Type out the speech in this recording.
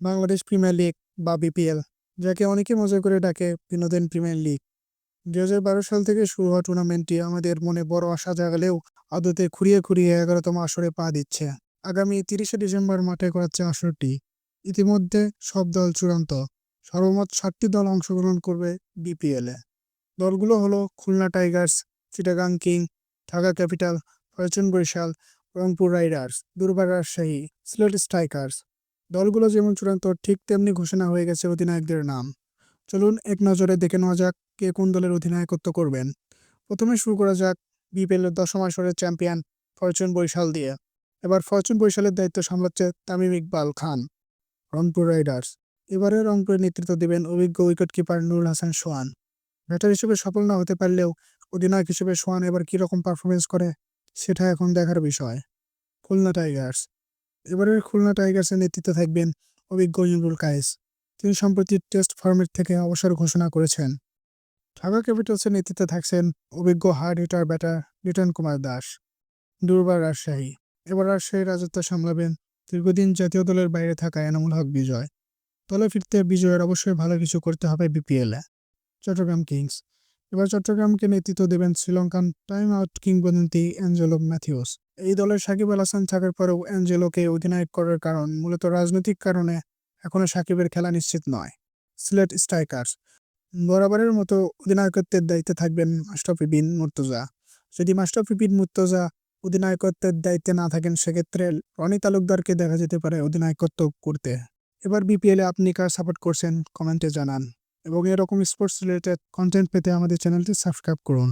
Bangladesh premier league বা BPL যাকে অনেকে মজা করে ডাকে বিনোদন প্রিমিয়ার লিগ দু হাজার বারো সাল থেকে শুরু হওয়া টুর্নামেন্টটি আমাদের মনে বড় আশা জাগালেও আদতে খুঁড়িয়ে খুঁড়িয়ে এগারোতম আসরে পা দিচ্ছে। আগামী তিরিশে ডিসেম্বর মাঠে করাচ্ছে আসরটি। ইতিমধ্যে সব দল চূড়ান্ত। সর্বমোট ষাটটি দল অংশগ্রহণ করবে বিপিএলে দলগুলো হলো Khulna Tigers, Chittagong King, Dhaka Capital, Fortune Barishal, Rangpur Riders, Durbar Rajshahi, Sylhet strikers. দলগুলো যেমন চূড়ান্ত, ঠিক তেমনি ঘোষণা হয়ে গেছে অধিনায়কদের নাম। চলুন এক নজরে দেখে নেওয়া যাক কে কোন দলের অধিনায়কত্ব করবেন। প্রথমে শুরু করা যাক বিপিএলের দশম আসরের চ্যাম্পিয়ন ফরচুন বরিশাল দিয়ে। এবার ফরচুন বরিশালের দায়িত্ব সামলাচ্ছে তামিম ইকবাল খান, রংপুর রাইডার্স। এবারে রংপুরের নেতৃত্ব দেবেন অভিজ্ঞ wicket keeper Nurul Hasan Sohan. Batter হিসেবে সফল না হতে পারলেও অধিনায়ক হিসেবে সোহান এবার কীরকম পারফরমেন্স করে, সেটা এখন দেখার বিষয়। খুলনা টাইগার্স। এবারের খুলনা টাইগার্সের নেতৃত্বে থাকবেন অভিজ্ঞ ইমরুল কায়েস। তিনি সম্প্রতি টেস্ট ফর্মেট থেকে অবসর ঘোষণা করেছেন। ঢাকা ক্যাপিটালসের নেতৃত্বে থাকছেন অভিজ্ঞ hard hitter batter Liton Kumar Das. Durbar Rajshahi. এবার রাজশাহী রাজত্ব সামলাবেন দীর্ঘদিন জাতীয় দলের বাইরে থাকা এনামুল হক বিজয়। দলে ফিরতে বিজয়ের অবশ্যই ভালো কিছু করতে হবে বিপিএলে। চট্টগ্রাম কিংস এবার চট্টগ্রামকে নেতৃত্ব দেবেন শ্রীলঙ্কান টাইম আউট কিংবদন্তি অ্যাঞ্জেলো ম্যাথিউস এই দলের সাকিব আল হাসান থাকার পরেও অ্যাঞ্জেলোকে অধিনায়ক করার কারণ মূলত রাজনৈতিক কারণে এখনও সাকিবের খেলা নিশ্চিত নয়। সিলেট স্ট্রাইকার্স বরাবরের মতো অধিনায়কত্বের দায়িত্বে থাকবেন মাস্টাফি বিন মুর্তজা। যদি মাস্টাফি বিন মুর্তজা অধিনায়কত্বের দায়িত্বে না থাকেন, সেক্ষেত্রে রনি তালুকদারকে দেখা যেতে পারে অধিনায়কত্ব করতে। এবার বিপিএলে আপনি কার সাপোর্ট করছেন? কমেন্টে জানান। এবং এরকম স্পোর্টস রিলেটেড কন্টেন্ট পেতে আমাদের চ্যানেলটি সাবস্ক্রাইব করুন।